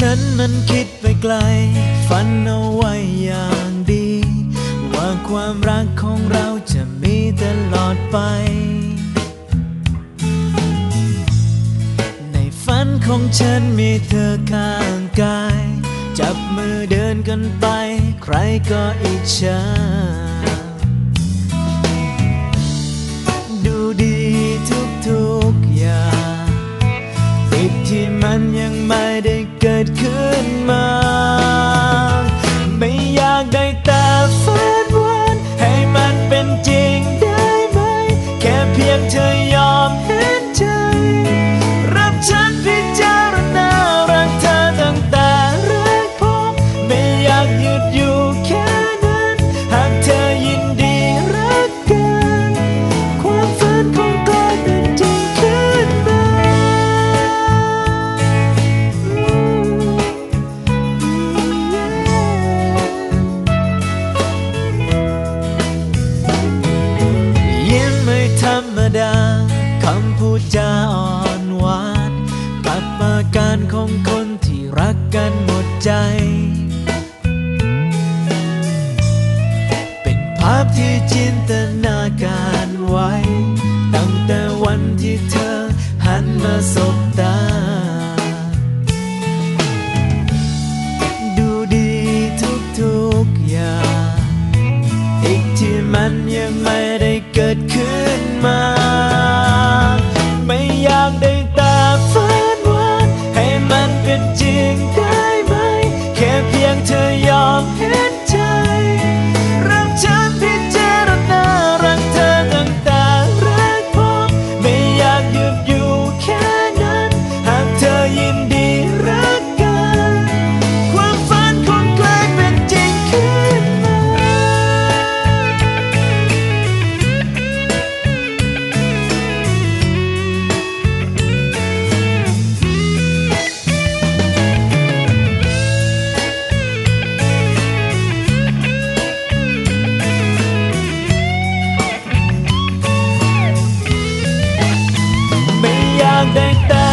ฉันมันคิดไปไกล ฝันเอาไว้อย่างดี ว่าความรักของเราจะมีตลอดไป ในฝันของฉันมีเธอข้างกาย จับมือเดินกันไป ใครก็อิจฉา เพียงเธอ การของคนที่รักกันหมดใจ เป็นภาพที่จินตนาการไว้ ตั้งแต่วันที่เธอหันมาสบตา ดูดีทุกๆอย่าง อีกที่มันยังไม่ได้เกิดขึ้นมา dang dang